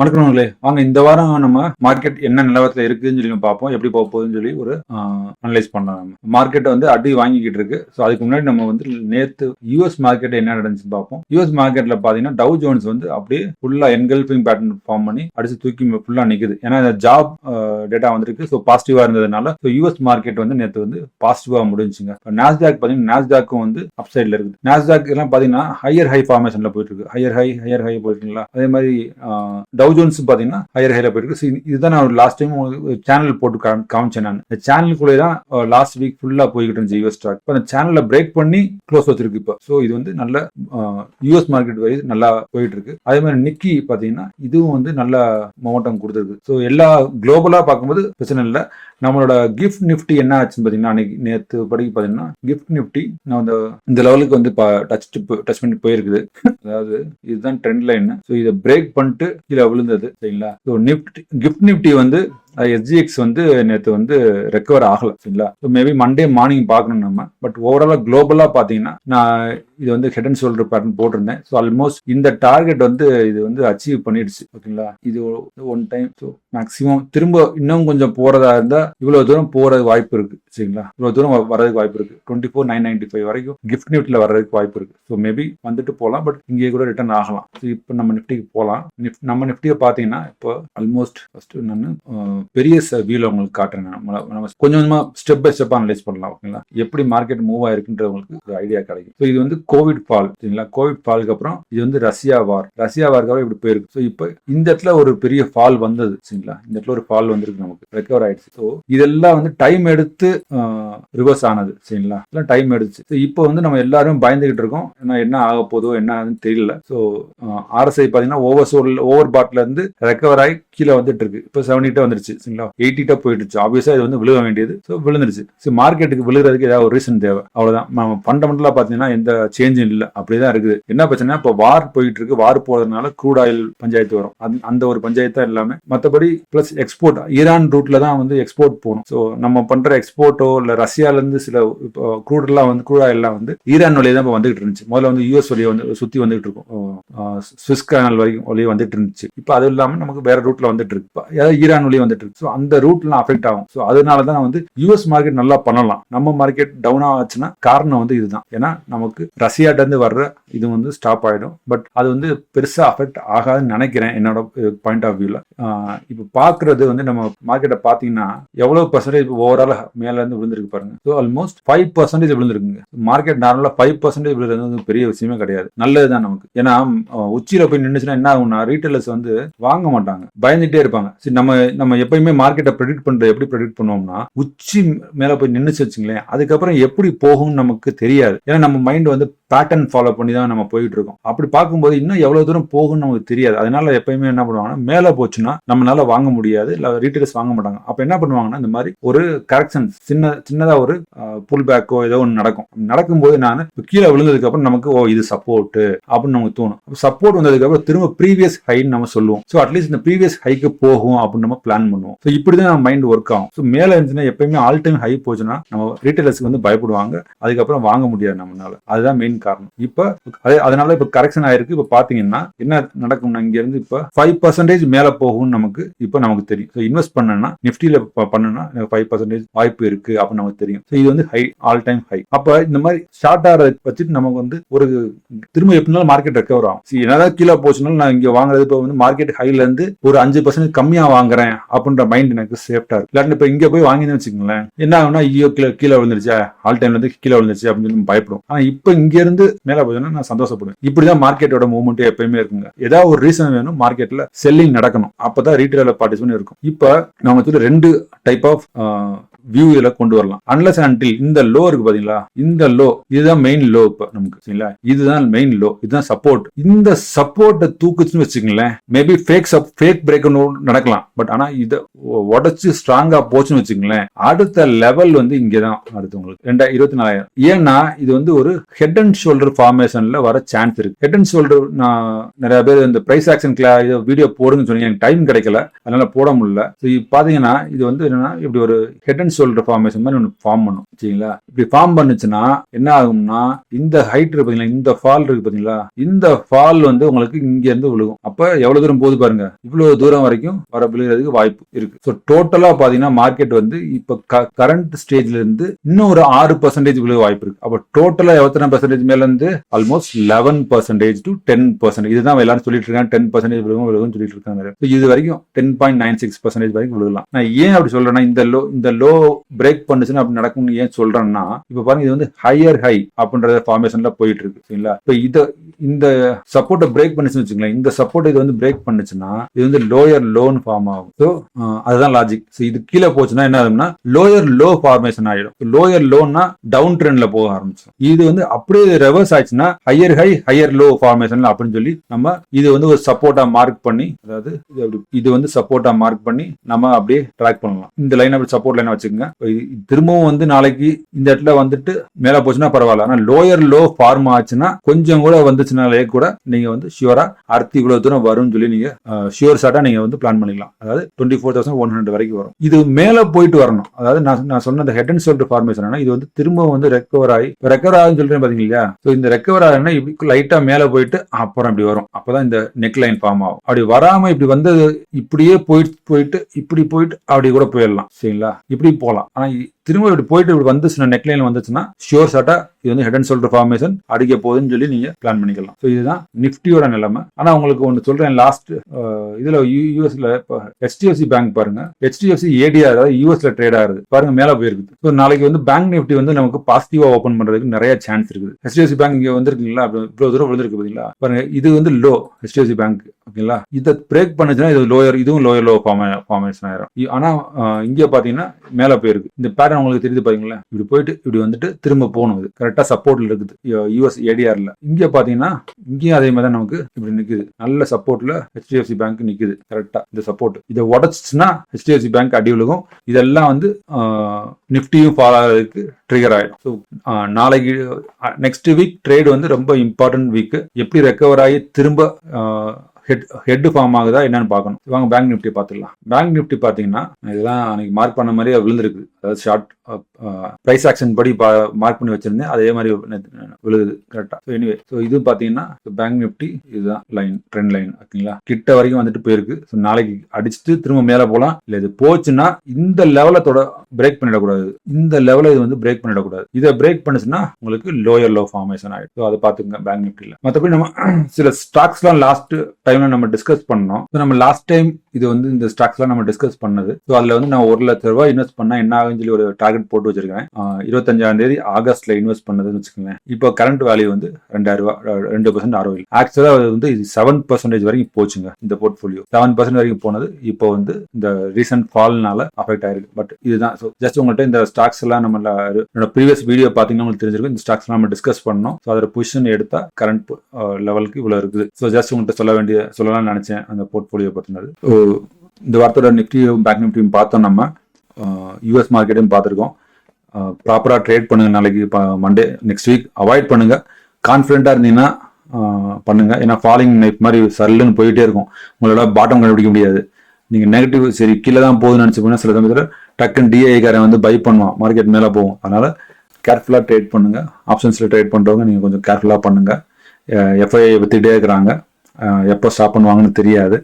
வணக்கம்ங்களே வாங்க இந்த வாரம் நம்ம மார்க்கெட் என்ன நிலவரத்துல இருக்குன்னு சொல்லி நம்ம பார்ப்போம். எப்படி போக போகுதுன்னு சொல்லி ஒரு அனலைஸ் பண்ணலாம் நம்ம. மார்க்கெட் வந்து அடி வாங்கிக்கிட்டு இருக்கு. ஸோ அதுக்கு முன்னாடி நம்ம வந்து நேத்து யூஎஸ் மார்க்கெட் என்ன நடந்துச்சுன்னு பார்ப்போம். யூஎஸ் மார்க்கெட்ல பாத்தீங்கன்னா டவு ஜோன்ஸ் வந்து அப்படியே ஃபுல்லா என்கல்பிங் பேட்டர்ன் ஃபார்ம் பண்ணி அடிச்சு தூக்கி ஃபுல்லா நிக்குது. ஏன்னா ஜாப் டேட்டா வந்திருக்கு. ஸோ பாசிட்டிவாக இருந்ததுனால ஸோ யூஎஸ் மார்க்கெட் வந்து நேற்று வந்து பாசிட்டிவாக முடிஞ்சுங்க. நாஸ்டாக் பார்த்தீங்கன்னா நாஸ்டாக்கும் வந்து அப் சைட்ல இருக்குது. நாஸ்டாக் எல்லாம் பாத்தீங்கன்னா ஹையர் ஹை ஃபார்மேஷன்ல போயிட்டு இருக்கு. ஹையர் ஹை ஹையர் ஹை போயிட்டு அதே மாதிரி டவு ஜோன்ஸ் பாத்தீங்கன்னா ஹையர் ஹைல போயிருக்கு. இது- இதுதான் நான் லாஸ்ட் டைம் சேனல் போட்டு காமி- காமிச்சேன் நான். இந்த சேனலுக்குள்ளே தான் லாஸ்ட் வீக் ஃபுல்லா போய்கிட்டு இருந்துச்சு யூஎஸ் ஸ்டாக் இப்போ அந்த சேனலை பிரேக் பண்ணி க்ளோஸ் வச்சிருக்கு இப்போ. ஸோ இது வந்து நல்ல யூஎஸ் மார்க்கெட் வைஸ் நல்லா போயிட்டு இருக்கு அதே மாதிரி நிக்கி பாத்தீங்கன்னா இதுவும் வந்து நல்ல மொமெண்டம் கொடுத்துருக்கு. ஸோ எல்லா குளோபலா பார்க்கும்போது பிரச்சனை இல்லை. நம்மளோட கிஃப்ட் நிஃப்டி என்ன ஆச்சுன்னு பார்த்தீங்கன்னா அன்னைக்கு நேற்று படிக்க பார்த்தீங்கன்னா கிஃப்ட் நிஃப்டி நான் அந்த இந்த லெவலுக்கு வந்து டச் டச் பண்ணி போயிருக்குது. அதாவது இதுதான் ட்ரெண்ட் லைன் ஸோ இதை பிரேக் பண்ணிட்டு கீழே விழுந்தது சரிங்களா? ஸோ நிஃப்டி கிஃப்ட் நிப்டி வந்து எஸ்ஜிஎக்ஸ் வந்து நேற்று வந்து ரெக்கவர் ஆகலை சரிங்களா? ஸோ மேபி மண்டே மார்னிங் பார்க்கணும் நம்ம. பட் ஓவராலாக குளோபலாக பார்த்தீங்கன்னா நான் இது வந்து ஹெட் அண்ட் ஷோல்டர் பேட்டர்ன் போட்டிருந்தேன். ஸோ ஆல்மோஸ்ட் இந்த டார்கெட் வந்து இது வந்து அச்சீவ் பண்ணிடுச்சு ஓகேங்களா? இது ஒன் டைம் ஸோ மேக்ஸிமம் திரும்ப இன்னும் கொஞ்சம் போகிறதா இருந்தால் இவ்வளோ தூரம் போகிறதுக்கு வாய்ப்பு இருக்குது சரிங்களா? இவ்வளோ தூரம் வரதுக்கு வர்றதுக்கு வாய்ப்பு இருக்குது twenty four nine ninety five வரைக்கும் கிஃப்ட் நிஃப்டில வர்றதுக்கு வாய்ப்பு இருக்குது ஸோ மேபி வந்துட்டு போகலாம் பட் இங்கே கூட ரிட்டர்ன் ஆகலாம். ஸோ இப்போ நம்ம நிஃப்டிக்கு போகலாம். நிஃப்ட் நம்ம நிஃப்டியை பார்த்தீங்கன்னா இப்போ ஆல்மோஸ்ட் ஃபஸ்ட்டு நான் பெரிய வியூல உங்களுக்கு காட்டுறேன் நம்ம நம்ம கொஞ்சம் கொஞ்சமா ஸ்டெப் பை ஸ்டெப் அனலைஸ் பண்ணலாம் ஓகேங்களா எப்படி மார்க்கெட் மூவ் ஆயிருக்குன்ற உங்களுக்கு ஒரு ஐடியா கிடைக்கும். ஸோ இது வந்து கோவிட் ஃபால் சரிங்களா? கோவிட் பாலுக்கு அப்புறம் இது வந்து ரஷ்யா வார் ரஷ்யா வார்க்கு அப்புறம் இப்படி போயிருக்கு. ஸோ இப்போ இந்த இடத்துல ஒரு பெரிய ஃபால் வந்தது சரிங்களா? இந்த இடத்துல ஒரு ஃபால் வந்திருக்கு நமக்கு. ரெக்கவர் ஆயிடுச்சு. ஸோ இதெல்லாம் வந்து டைம் எடுத்து ரிவர்ஸ் ஆனது சரிங்களா? எல்லாம் டைம் எடுத்துச்சு. ஸோ இப்போ வந்து நம்ம எல்லாரும் பயந்துகிட்டு இருக்கோம். ஏன்னா என்ன ஆக போதோ என்ன ஆகுதுன்னு தெரியல. ஸோ ஆர்எஸ்ஐ பார்த்தீங்கன்னா ஓவர் சோல் ஓவர் பாட்ல இருந்து ரெக்கவர் ஆகி கீழே வந்துட்டு இருக்கு. இப்போ செவன்டிட்ட வந்துருச்சு. சரிங்களா? எயிட்டிட்டா போயிடுச்சு. ஆப்வியஸா இது வந்து விழுக வேண்டியது. ஸோ விழுந்துருச்சு. ஸோ மார்க்கெட்டுக்கு விழுகிறதுக்கு ஏதாவது ஒரு ரீசன் தேவை. அவ்வளவுதான். நம்ம ஃபண்டமெண்டலா பாத்தீங்கன்னா எந்த சேஞ்சும் இல்லை. அப்படிதான் இருக்குது. என்ன பிரச்சனை இப்போ வார் போயிட்டு இருக்கு வார் போறதுனால க்ரூட் ஆயில் பஞ்சாயத்து வரும். அந்த- ஒரு பஞ்சாயத்து தான் எல்லாமே மற்றபடி பிளஸ் எக்ஸ்போர்ட் ஈரான் ரூட்ல தான் வந்து எக்ஸ்போர்ட் போகணும். ஸோ நம்ம பண்ற எக்ஸ்போர்ட்டோ இல்லை ரஷ்யால இருந்து சில க்ரூடெல்லாம் எல்லாம் வந்து க்ரூட் ஆயில் எல்லாம் வந்து ஈரான் வழியை தான் இப்போ வந்துகிட்டு இருந்துச்சு. முதல்ல வந்து யூஎஸ் வழியை வந்து சுத்தி வந்துகிட்டு இருக்கும். சுவிஸ் கேனல் வரைக்கும் வழியை வந்துட்டு இருந்துச்சு. இப்போ அது இல்லாம நமக்கு வேற ரூட்ல வந்துட்டு இருக்கு. ஈரான் வழியை வந்துட்டு இருக்கு. ஸோ அந்த ரூட்லாம் அஃபெக்ட் ஆகும் ஸோ அதனால தான் வந்து யூஎஸ் மார்க்கெட் நல்லா பண்ணலாம். நம்ம மார்க்கெட் டவுன் ஆச்சுன்னா காரணம் வந்து இதுதான். ஏன்னா நமக்கு ரஷ்யாட்டேருந்து வர்ற இது வந்து ஸ்டாப் ஆகிடும் பட் அது வந்து பெருசா அஃபெக்ட் ஆகாதுன்னு நினைக்கிறேன் என்னோட பாயிண்ட் ஆஃப் வியூல இப்போ பார்க்குறது வந்து நம்ம மார்க்கெட்டை பார்த்தீங்கன்னா எவ்வளோ பர்சன்டேஜ் ஓவரால் மேலேருந்து விழுந்திருக்கு பாருங்க. ஸோ ஆல்மோஸ்ட் ஃபைவ் பர்சன்டேஜ் விழுந்திருக்குங்க. மார்க்கெட் நார்மலாக ஃபைவ் பர்சன்டேஜ் விழுறது வந்து பெரிய விஷயமே கிடையாது. நல்லதுதான் நமக்கு. ஏன்னா உச்சியில் உச்சியில போய் நின்றுச்சுன்னா என்ன ஆகும்னா ரீட்டைலர்ஸ் வந்து வாங்க மாட்டாங்க. பயந்துட்டே இருப்பாங்க. சரி நம்ம நம்ம எப்பயுமே மார்க்கெட்டை ப்ரெடிக்ட் பண்ணுறது எப்படி ப்ரெடிக்ட் பண்ணுவோம்னா உச்சி மேலே போய் நின்னுச்சு வச்சுங்களேன் அதுக்கப்புறம் எப்படி போகும்னு நமக்கு தெரியாது. ஏன்னா நம்ம மைண்ட் வந்து பேட்டர்ன் ஃபாலோ பண்ணி தான் நம்ம போயிட்டு இருக்கோம் அப்படி பார்க்கும்போது இன்னும் எவ்வளவு தூரம் போகும்னு நமக்கு தெரியாது. அதனால எப்பயுமே என்ன பண்ணுவாங்கன்னா மேல போச்சுன்னா நம்மளால வாங்க முடியாது இல்ல ரீட்டைல்ஸ் வாங்க மாட்டாங்க. அப்ப என்ன பண்ணுவாங்கன்னா இந்த மாதிரி ஒரு கரெக்ஷன் சின்ன சின்னதா ஒரு புல் பேக்கோ ஏதோ ஒன்று நடக்கும். நடக்கும்போது நான் கீழே விழுந்ததுக்கு அப்புறம் நமக்கு ஓ இது சப்போர்ட் அப்படின்னு நமக்கு தோணும். சப்போர்ட் வந்ததுக்கு அப்புறம் திரும்ப ப்ரீவியஸ் ஹைன்னு நம்ம சொல்லுவோம். ஸோ அட்லீஸ்ட் இந்த ப்ரீவியஸ் ஹைக்கு போகும் அப்படின்னு நம்ம பிளான் பண்ணுவோம். ஸோ இப்படி தான் நம்ம மைண்ட் ஒர்க் ஆகும். ஸோ மேலே இருந்துச்சுன்னா எப்பயுமே ஆல் டைம் ஹை போச்சுன்னா நம்ம ரீட்டைலர்ஸ்க்கு வந்து பயப்படுவாங்க. அதுக்கப்புறம் வாங்க முடியாது நம்மளால. அதுதான் மெயின் காரணம். இப்போ அதனால இப்போ கரெக்ஷன் ஆயிருக்கு. இப்போ பாத்தீங்கன்னா என்ன நடக்கும்னா இங்க இருந்து இப்போ ஃபைவ் பர்சன்டேஜ் மேல போகும்னு நமக்கு இப்போ நமக்கு தெரியும். ஸோ இன்வெஸ்ட் பண்ணனா நிஃப்டியில பண்ணனா ஃபைவ் பர்சன்டேஜ் வாய்ப்பு இருக்கு அப்படின்னு நமக்கு தெரியும். ஸோ இது வந்து ஹை ஆல் டைம் ஹை அப்ப இந்த மாதிரி ஷார்ட் ஆற வச்சுட்டு நமக்கு வந்து ஒரு திரும்ப எப்படினாலும் மார்க்கெட் ரெக்கவர் ஆகும். See, என்னதான் கீழே போச்சுனாலும் நான் இங்க வாங்குறது இப்போ வந்து மார்க்கெட் ஹைல இருந்து ஒரு அஞ்சு பர்சன்ட் கம்மியா வாங்குறேன் அப்படின்ற மைண்ட் எனக்கு சேஃப்டா இருக்கு. இல்லாட்டி இப்ப இங்க போய் வாங்கினு வச்சுக்கோங்களேன் என்ன ஆகும்னா ஐயோ கீழே கீழே விழுந்துருச்சா ஆல் டைம்ல இருந்து கீழே விழுந்துருச்சு அப்படின்னு சொல்லி பயப்படும் ஆனா இப்ப இங்க இருந்து மேல போச்சுன்னா நான் சந்தோஷப்படுவேன். இப்படிதான் மார்க்கெட்டோட மூவ்மெண்ட் எப்பயுமே இருக்குங்க. ஏதாவது ஒரு ரீசன் வேணும் மார்க்கெட்ல செல்லிங் நடக்கணும். அப்பதான் ரீட்டைல பார்ட்டிசிபேட் இருக்கும். இப்ப நம்ம ரெண்டு டைப் ஆஃப் வியூ இதுல கொண்டு வரலாம். அன்லஸ் அண்டில் இந்த லோ இருக்கு பாத்தீங்களா? இந்த லோ இதுதான் மெயின் லோ இப்ப நமக்கு சரிங்களா? இதுதான் மெயின் லோ இதுதான் சப்போர்ட் இந்த சப்போர்ட்டை தூக்குச்சுன்னு வச்சுக்கங்களேன் maybe fake sub fake break நடக்கலாம். பட் ஆனா இதை உடச்சு ஸ்ட்ராங்கா போச்சுன்னு வச்சுக்கங்களேன் அடுத்த லெவல் வந்து இங்கதான் அடுத்து உங்களுக்கு ரெண்டாயிரம் இருபத்தி நாலாயிரம் ஏன்னா இது வந்து ஒரு ஹெட் அண்ட் ஷோல்டர் ஃபார்மேஷன்ல வர சான்ஸ் இருக்கு. ஹெட் அண்ட் ஷோல்டர் நான் நிறைய பேர் இந்த பிரைஸ் ஆக்ஷன் கிளா இது வீடியோ போடுங்கன்னு சொன்னீங்க. எனக்கு டைம் கிடைக்கல. அதனால போட முடியல. ஸோ பாத்தீங்கன்னா இது வந்து என்னன்னா இப்படி ஒரு ஹெட் அண்ட் சொல்ற ஷோல்டர் ஃபார்மேஷன் மாதிரி ஒன்று ஃபார்ம் பண்ணும். சரிங்களா? இப்படி ஃபார்ம் பண்ணுச்சுன்னா என்ன ஆகும்னா இந்த ஹைட் இருக்கு பாத்தீங்களா இந்த ஃபால் இருக்கு பாத்தீங்களா இந்த ஃபால் வந்து உங்களுக்கு இங்க இருந்து விழுகும். அப்போ எவ்வளவு தூரம் போகுது பாருங்க. இவ்வளவு தூரம் வரைக்கும் வர விழுகிறதுக்கு வாய்ப்பு இருக்கு. ஸோ டோட்டலா பாத்தீங்கன்னா மார்க்கெட் வந்து இப்ப கரண்ட் ஸ்டேஜ்ல இருந்து இன்னும் ஒரு ஆறு பர்சன்டேஜ் விழுக வாய்ப்பு இருக்கு. அப்போ டோட்டலா எத்தனை பர்சன்டேஜ் மேல இருந்து? Almost eleven percentage to ten percentage இதுதான் எல்லாரும் சொல்லிட்டு இருக்காங்க. டென் பர்சன்டேஜ் விழுகும் விழுகும் சொல்லிட்டு இருக்காங்க. இது வரைக்கும் ten point nine six percentage வரைக்கும் விழுகலாம். நான் ஏன் அப்படி சொல்றேன்னா இந்த லோ இந்த லோ பிரேக் பண்ணுச்சுன்னா அப்படி நடக்கும்னு ஏன் சொல்றேன்னா இப்ப பாருங்க இது வந்து ஹையர் ஹை அப்படின்ற ஃபார்மேஷன்ல போயிட்டு இருக்கு சரிங்களா? இப்ப இத இந்த சப்போர்ட்டை பிரேக் பண்ணுச்சுன்னு வச்சுக்கலாம் இந்த சப்போர்ட் இது வந்து பிரேக் பண்ணுச்சுன்னா இது வந்து லோயர் லோன் ஃபார்ம் ஆகும். ஸோ அதுதான் லாஜிக் ஸோ இது கீழே போச்சுன்னா என்ன ஆகும்னா லோயர் லோ ஃபார்மேஷன் ஆயிடும். லோயர் லோன்னா டவுன் ட்ரெண்ட்ல போக ஆரம்பிச்சிடும். இது வந்து அப்படியே ரெவர்ஸ் ஆயிடுச்சுன்னா higher high higher low formation அப்படின்னு சொல்லி நம்ம இது வந்து ஒரு சப்போர்ட்டா மார்க் பண்ணி அதாவது இது வந்து சப்போர்ட்டா மார்க் பண்ணி நம்ம அப்படியே ட்ராக் பண்ணலாம். இந்த லைன் அப்படி சப்போர்ட் லைனை வச்சுக்கோங்க திரும்பவும் வந்து நாளைக்கு இந்த இடத்துல வந்துட்டு மேல போச்சுன்னா பரவாயில்ல. ஆனா லோயர் லோ ஃபார்ம் ஆச்சுன்னா கொஞ்சம் கூட வந்துச்சுனாலே கூட நீங்க வந்து ஷியூரா அடுத்து இவ்வளவு தூரம் வரும்னு சொல்லி நீங்க ஷியூர் ஷார்ட்டா நீங்க வந்து பிளான் பண்ணிக்கலாம். அதாவது twenty four thousand one hundred வரைக்கும் வரும். இது மேல போயிட்டு வரணும். அதாவது நான் நான் சொன்ன அந்த ஹெட் அண்ட் ஷோல்டர் ஃபார்மேஷன் இது வந்து திரும்பவும் வந்து ரெக்கவர் ஆகி ரெக்கவர் ஆகுன்னு சொல்றேன் பாத்தீங்க இல்லையா ஸோ இந்த ரெக்கவர் ஆகுனா இப்படி லைட்டா மேல போயிட்டு அப்புறம் இப்படி வரும். அப்பதான் இந்த நெக் லைன் ஃபார்ம் ஆகும். அப்படி வராம இப்படி வந்தது இப்படியே போயிட்டு போயிட்டு இப்படி போயிட்டு அப்படி கூட போயிடலாம். சரிங்களா? இப்படி போகலாம் ஆனால் திரும்ப இப்படி போயிட்டு இப்படி வந்துச்சுன்னா நெக்லைன் வந்துச்சுன்னா ஷியோர் ஷார்ட்டா இது வந்து ஹெட் அண்ட் ஷோல்டர் ஃபார்மேஷன் அடிக்க போகுதுன்னு சொல்லி நீங்க பிளான் பண்ணிக்கலாம். ஸோ இதுதான் நிஃப்டியோட நிலைமை. ஆனா உங்களுக்கு ஒன்று சொல்றேன் லாஸ்ட் இதுல யூஎஸ்ல இப்போ ஹெச்டிஎஃப்சி பேங்க் பாருங்க. ஹெச்டிஎஃப்சி ஏடிஆர் அதாவது யூஎஸ்ல ட்ரேட் ஆகுது. பாருங்க மேல போயிருக்குது ஸோ நாளைக்கு வந்து பேங்க் நிஃப்டி வந்து நமக்கு பாசிட்டிவா ஓப்பன் பண்றதுக்கு நிறைய சான்ஸ் இருக்குது. ஹெச்டிஎஃப்சி பேங்க் இங்க வந்துருக்கீங்களா? இவ்வளவு தூரம் விழுந்திருக்கு பாத்தீங்களா? பாருங்க இது வந்து லோ ஹெச்டிஎஃப்சி பேங்க் ஓகேங்களா இதை பிரேக் பண்ணுச்சுன்னா இது லோயர் இதுவும் லோயர் லோ ஃபார்மேஷன் ஆயிரும். ஆனா இங்க பாத்தீங்கன்னா மேல போயிருக்கு. இந்த நேரம் உங்களுக்கு தெரியுது பாருங்களேன். இப்படி போயிட்டு இப்படி வந்துட்டு திரும்ப போகணும் இது. கரெக்டாக சப்போர்ட்ல இருக்குது. யூஎஸ் ஏடிஆர்ல இங்கே பார்த்தீங்கன்னா இங்கேயும் அதே மாதிரி தான் நமக்கு இப்படி நிற்குது நல்ல சப்போர்ட்ல ஹெச்டிஎஃப்சி பேங்க் நிற்குது கரெக்டாக இந்த சப்போர்ட் இதை உடச்சுச்சுன்னா ஹெச்டிஎஃப்சி பேங்க் அடி விழுகும். இதெல்லாம் வந்து நிஃப்டியும் ஃபாலோ ஆகிறதுக்கு ட்ரிகர் ஆகிடும் ஸோ நாளைக்கு நெக்ஸ்ட் வீக் ட்ரேடு வந்து ரொம்ப இம்பார்ட்டன்ட் வீக்கு எப்படி ரெக்கவர் ஆகி திரும்ப ஹெட் ஹெட் ஃபார்ம் ஆகுதா என்னன்னு பார்க்கணும். வாங்க பேங்க் நிஃப்டி பார்த்துக்கலாம் பேங்க் நிஃப்டி பார்த்தீங்கன்னா இதெல்லாம் அன்னைக்கு மார்க் பண்ண மாதிரியே விழுந்திருக்கு அதாவது ஷார்ட் ப்ரைஸ் ஆக்ஷன் படி மார்க் பண்ணி வச்சிருந்தேன். அதே மாதிரி விழுகுது கரெக்டாக ஸோ எனிவே ஸோ இது பார்த்தீங்கன்னா பேங்க் நிஃப்டி இதுதான் லைன் ட்ரெண்ட் லைன் ஓகேங்களா? கிட்ட வரைக்கும் வந்துட்டு போயிருக்கு. ஸோ நாளைக்கு அடிச்சுட்டு திரும்ப மேலே போகலாம். இல்லை இது போச்சுன்னா இந்த லெவலை தொட பிரேக் பண்ணிடக்கூடாது. இந்த லெவலை இது வந்து பிரேக் பண்ணிடக்கூடாது. இதை பிரேக் பண்ணுச்சுன்னா உங்களுக்கு லோயர் லோ ஃபார்மேஷன் ஆகிடும் ஸோ அதை பார்த்துக்கங்க பேங்க் நிஃப்டியில் மற்றபடி நம்ம சில ஸ்டாக்ஸ்லாம் லாஸ்ட் டைம்ல நம்ம டிஸ்கஸ் பண்ணோம். ஸோ நம்ம லாஸ்ட் டைம் இது வந்து இந்த ஸ்டாக்ஸ்லாம் நம்ம டிஸ்கஸ் பண்ணது. ஸோ அதில் வந்து நான் ஒரு லட்ச ரூபாய் இன்வெஸ்ட் பண்ணால் என்ன ஆகும்னு சொல்லி ஒரு டார்கெட் போட்டு வச்சிருக்கேன் இருபத்தஞ்சாம் தேதி ஆகஸ்ட்ல இன்வெஸ்ட் பண்ணதுன்னு வச்சுக்கோங்களேன். இப்போ கரண்ட் வேல்யூ வந்து ரெண்டாயிரம் ரூபாய் ரெண்டு பர்சன்ட் ஆரோவில் ஆக்சுவலாக அது வந்து இது செவன் பர்சன்டேஜ் வரைக்கும் போச்சுங்க இந்த போர்ட்ஃபோலியோ செவன் பர்சன்ட் வரைக்கும் போனது இப்போ வந்து இந்த ரீசன்ட் ஃபால்னால அஃபெக்ட் ஆயிருக்கு. பட் இதுதான். ஸோ ஜஸ்ட் உங்கள்கிட்ட இந்த ஸ்டாக்ஸ் எல்லாம் நம்ம என்னோட ப்ரீவியஸ் வீடியோ பார்த்தீங்கன்னா உங்களுக்கு தெரிஞ்சிருக்கும். இந்த ஸ்டாக்ஸ் நம்ம டிஸ்கஸ் பண்ணோம். ஸோ அதோட பொசிஷன் எடுத்தால் கரண்ட் லெவலுக்கு இவ்வளோ இருக்குது. ஸோ ஜஸ்ட் உங்கள்கிட்ட சொல்ல வேண்டிய சொல்லலாம்னு நினச்சேன் அந்த போர்ட்ஃபோலியோ பற்றினது இந்த வாரத்தோட நிஃப்டியும் பேங்க் நிஃப்டியும் பார்த்தோம் நம்ம. யூஎஸ் மார்க்கெட்டையும் பார்த்துருக்கோம். ப்ராப்பராக ட்ரேட் பண்ணுங்கள் நாளைக்கு மண்டே நெக்ஸ்ட் வீக் அவாய்ட் பண்ணுங்கள் கான்ஃபிடென்ட்டாக இருந்தீங்கன்னா பண்ணுங்கள் ஏன்னா ஃபாலிங் நைப் மாதிரி சல்லுன்னு போயிட்டே இருக்கும். உங்களோட பாட்டம் கண்டுபிடிக்க முடியாது. நீங்கள் நெகட்டிவ் சரி கீழே தான் போகுதுன்னு நினச்சி போனால் சில சமயத்தில் டக்குன்னு டிஐக்காரன் வந்து பை பண்ணுவான். மார்க்கெட் மேலே போகும். அதனால் கேர்ஃபுல்லாக ட்ரேட் பண்ணுங்க. ஆப்ஷன்ஸில் ட்ரேட் பண்ணுறவங்க நீங்கள் கொஞ்சம் கேர்ஃபுல்லாக பண்ணுங்கள் எஃப்ஐஐ வித்துட்டே இருக்கிறாங்க. எப்போ ஸ்டாப் பண்ணுவாங்கன்னு தெரியாது.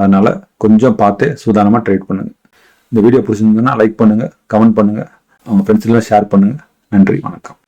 அதனால் கொஞ்சம் பார்த்து சூதானமாக ட்ரேட் பண்ணுங்கள் இந்த வீடியோ பிடிச்சிருந்ததுன்னா லைக் பண்ணுங்கள் கமெண்ட் பண்ணுங்க. அவங்க ஃப்ரெண்ட்ஸ்லாம் ஷேர் பண்ணுங்கள் நன்றி வணக்கம்.